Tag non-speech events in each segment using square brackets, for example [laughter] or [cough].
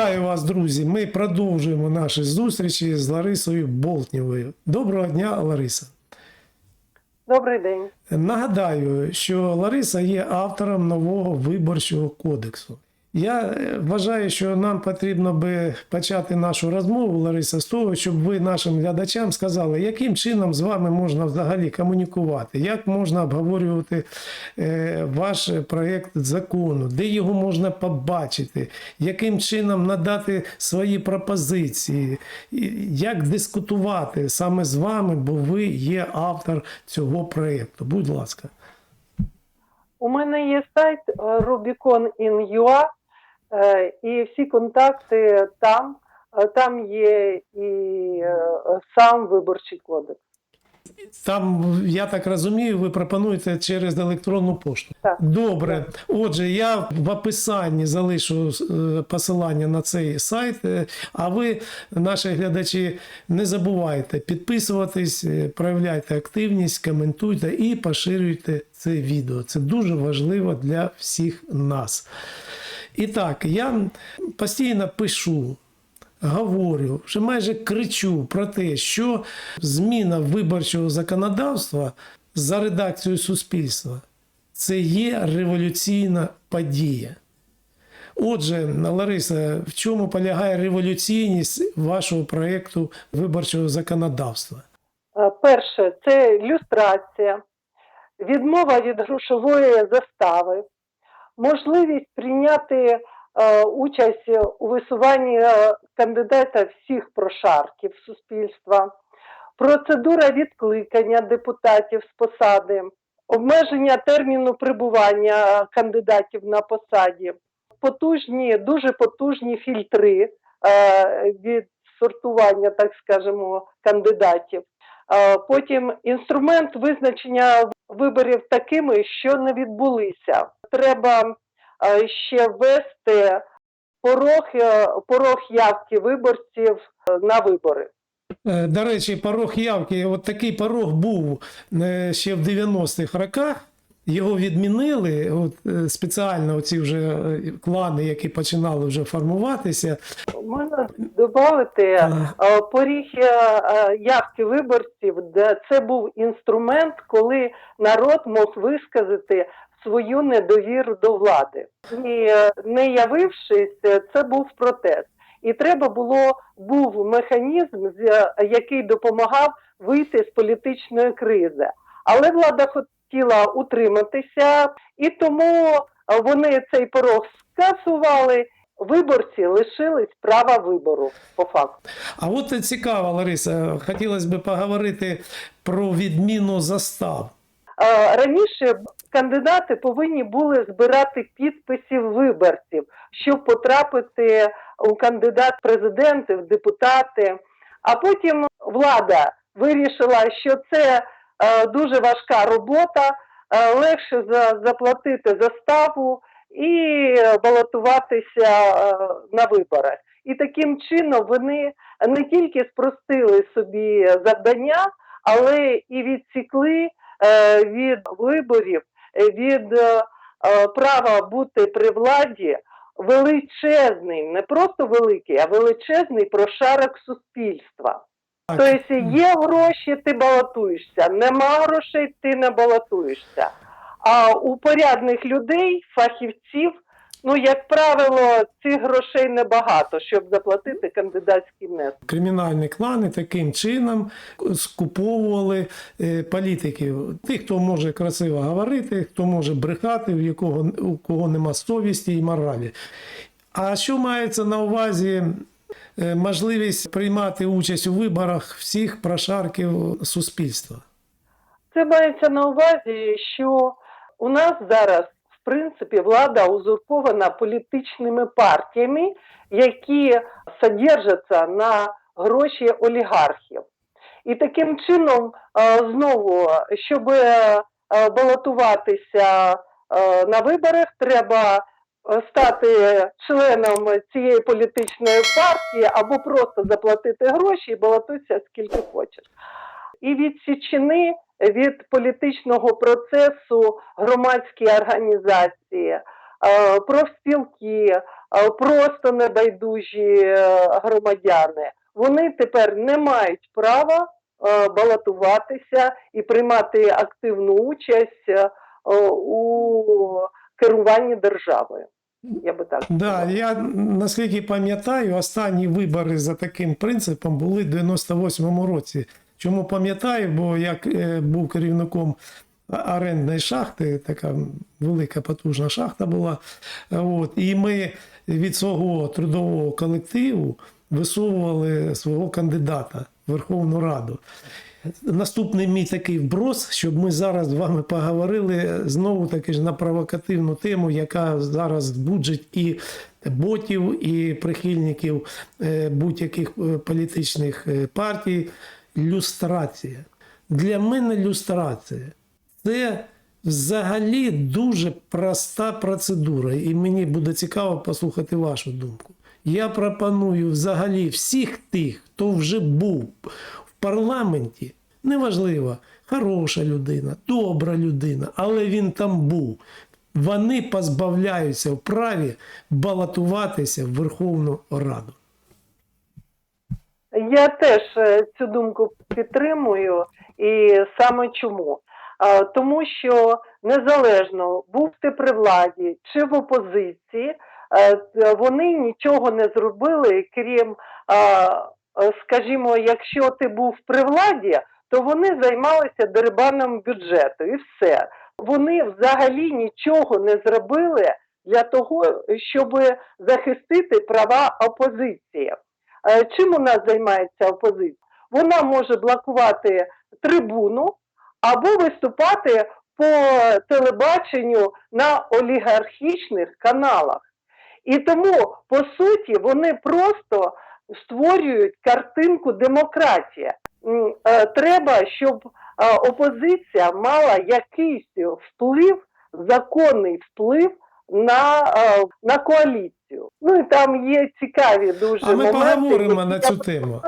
Вітаю вас, друзі. Ми продовжуємо наші зустрічі з Ларисою Болтнєвою. Доброго дня, Лариса. Добрий день. Нагадаю, що Лариса є автором нового виборчого кодексу. Я е, вважаю, що нам потрібно би почати нашу розмову, Лариса, з того, щоб ви нашим глядачам сказали, яким чином з вами можна взагалі комунікувати, як можна обговорювати е, ваш проєкт закону, де його можна побачити, яким чином надати свої пропозиції, як дискутувати саме з вами, бо ви є автор цього проєкту. Будь ласка. У мене є сайт е, Rubicon.in.ua і всі контакти там. Е, Там є і е, сам виборчий кодекс. Там, я так розумію, ви пропонуєте через електронну пошту. Так. Добре. Отже, я в описанні залишу е, посилання на цей сайт. е, А ви, наші глядачі, не забувайте підписуватись, е, проявляйте активність, коментуйте і поширюйте це відео. Це дуже важливо для всіх нас. І так, я постійно пишу говорю, вже майже кричу про те, що зміна виборчого законодавства за редакцією суспільства це є революційна подія. Отже, Лариса, в чому полягає революційність вашого проєкту виборчого законодавства? Е, Перше це люстрація, відмова від грошової застави, можливість прийняти е, участь у висуванні е, кандидата всіх прошарків суспільства, процедура відкликання депутатів з посади, обмеження терміну прибування кандидатів на посаді, потужні, дуже потужні фільтри е, від сортування, так скажемо, кандидатів. Е, Потім інструмент визначення виборів такими, що не відбулися. Треба е, ще ввести порог, е, порог явки виборців е, на вибори. До речі, порог явки, от такий порог був ще в 90-х роках. Його відмінили, от е, спеціально оці вже е, клани, які починали вже формуватися. Можна додати е, поріг явки виборців, де це був інструмент, коли народ мог висказати свою недовіру до влади. І не явившись, це був протест. І треба було був механізм, який допомагав вийти з політичної кризи. Але влада хотіла утриматися, і тому е, вони цей порог скасували. Виборці лишились права вибору по факту. А от цікаво, Лариса, хотілося б поговорити про відміну застав. Е, Раніше кандидати повинні були збирати підписів виборців, щоб потрапити у кандидат президенти, в депутати. А потім влада вирішила, що це дуже важка робота, е, легше заплатити заставу і балотуватися е, на виборах. І таким чином вони не тільки спростили собі завдання, але і відсікли е, від виборів, е, від е, е, права бути при владі величезний, не просто великий, а величезний прошарок суспільства. Тобто є гроші, ти балотуєшся, нема грошей, ти не балотуєшся. А у порядних людей, фахівців, ну, як правило, цих грошей небагато, щоб заплатити кандидатський внесок. Кримінальні клани таким чином скуповували е, політиків. Тих, хто може красиво говорити, хто може брехати, у якого у кого нема совісті і моралі. А що мається на увазі можливість приймати участь у виборах всіх прошарків суспільства? Це мається на увазі, що у нас зараз, в принципі, влада узурпована політичними партіями, які содержаться на гроші олігархів. І таким чином, е, знову, щоб е, балотуватися е, на виборах, треба е, стати членом цієї політичної партії або просто заплатити гроші і балотуйся скільки хочеш. І відсічені від політичного процесу громадські організації, е, профспілки, е, просто небайдужі е, громадяни, вони тепер не мають права е, балотуватися і приймати активну участь е, у керуванні державою. Я би так Да, я наскільки пам'ятаю, останні вибори за таким принципом були в 98-му році. Чому пам'ятаю? Бо я е, був керівником а- орендної шахти, така велика потужна шахта була. От, і ми від свого трудового колективу висовували свого кандидата в Верховну Раду. Наступний мій такий вброс, щоб ми зараз з вами поговорили знову таки ж на провокативну тему, яка зараз буджить і ботів, і прихильників е, будь-яких е, політичних е, партій. Люстрація. Для мене люстрація це взагалі дуже проста процедура, і мені буде цікаво послухати вашу думку. Я пропоную взагалі всіх тих, хто вже був в парламенті, неважливо, хороша людина, добра людина, але він там був. Вони позбавляються в праві балотуватися в Верховну Раду. Я теж е, цю думку підтримую, і саме чому? Тому що незалежно був ти при владі чи в опозиції, вони нічого не зробили, крім, е, скажімо, якщо ти був при владі, то вони займалися дерибаном бюджету і все. Вони взагалі нічого не зробили для того, щоб захистити права опозиції. Е, Чим нас займається опозиція? Вона може блокувати трибуну або виступати по телебаченню на олігархічних каналах. І тому, по суті, вони просто створюють картинку демократія. Е, Треба, щоб е, опозиція мала якийсь вплив, законний вплив на, е, на коаліцію. Ну і там є цікаві дуже А ми моменти. поговоримо які на цю тему.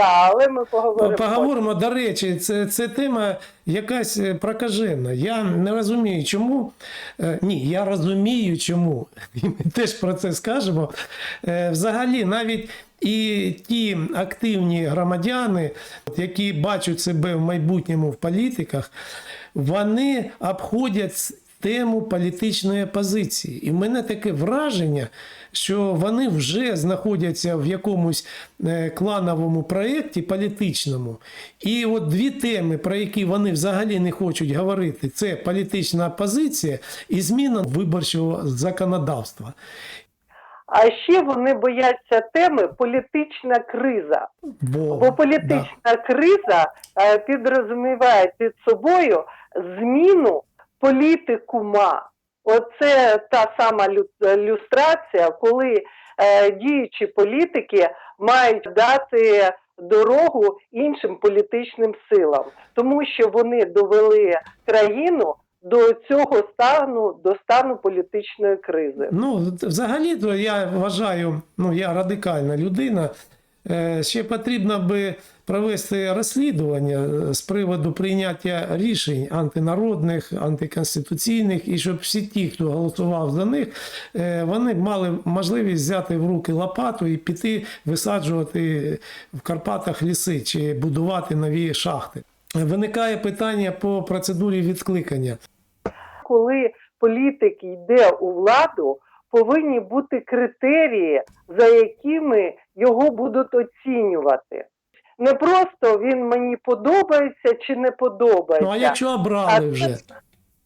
Так, але ми поговоримо. Поговоримо, до речі, це, це тема якась е, прокажена. Я не розумію, чому. Е, Ні, я розумію, чому. І ми теж про це скажемо. Е, Взагалі, навіть і ті активні громадяни, які бачать себе в майбутньому в політиках, вони обходять тему політичної опозиції. І в мене таке враження, що вони вже знаходяться в якомусь е, клановому проєкті політичному. І от дві теми, про які вони взагалі не хочуть говорити, це політична опозиція і зміна виборчого законодавства. А ще вони бояться теми політична криза. Бо, Бо політична криза е, підрозуміває під собою зміну політикума. Оце та сама люстрація, коли е, діючі політики мають дати дорогу іншим політичним силам, тому що вони довели країну до цього стану, до стану політичної кризи. Ну, взагалі, то я вважаю, ну я радикальна людина. Е, Ще потрібно би провести розслідування е, з приводу прийняття рішень антинародних, антиконституційних, і щоб всі ті, хто голосував за них, е, вони мали можливість взяти в руки лопату і піти висаджувати в Карпатах ліси чи будувати нові шахти. Виникає питання по процедурі відкликання. коли політик йде у владу, повинні бути критерії, за якими його будуть оцінювати. Не просто він мені подобається чи не подобається. Ну а якщо обрали це- вже?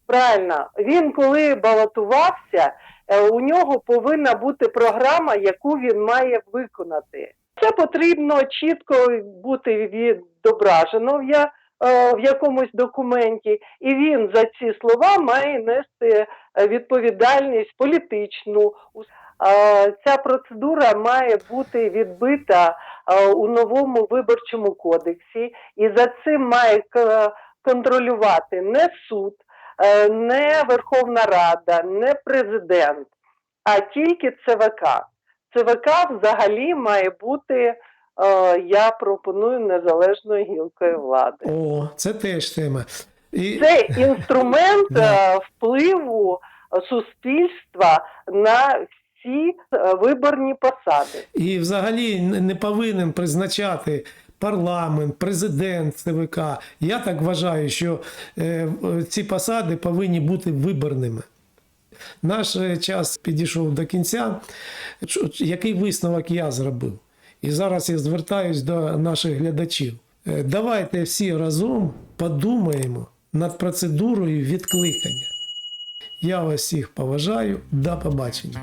Правильно, він коли балотувався, е, у нього повинна бути програма, яку він має виконати. Це потрібно чітко бути відображено я, в якомусь документі, і він за ці слова має нести е, відповідальність політичну. Е, Ця процедура має бути відбита е, у новому виборчому кодексі, і за цим має контролювати не суд, е, не Верховна Рада, не президент, а тільки ЦВК. ЦВК взагалі має бути, е, я пропоную незалежною гілкою влади. О, це теж тема. І... Це інструмент [laughs] е, впливу суспільства на всі е, виборні посади. І взагалі не повинен призначати парламент, президент ЦВК. Я так вважаю, що е, ці посади повинні бути виборними. Наш е, час підійшов до кінця. Який висновок я зробив? І зараз я звертаюсь до наших глядачів. Е, Давайте всі разом подумаємо над процедурою відкликання. Я вас всіх поважаю. До побачення.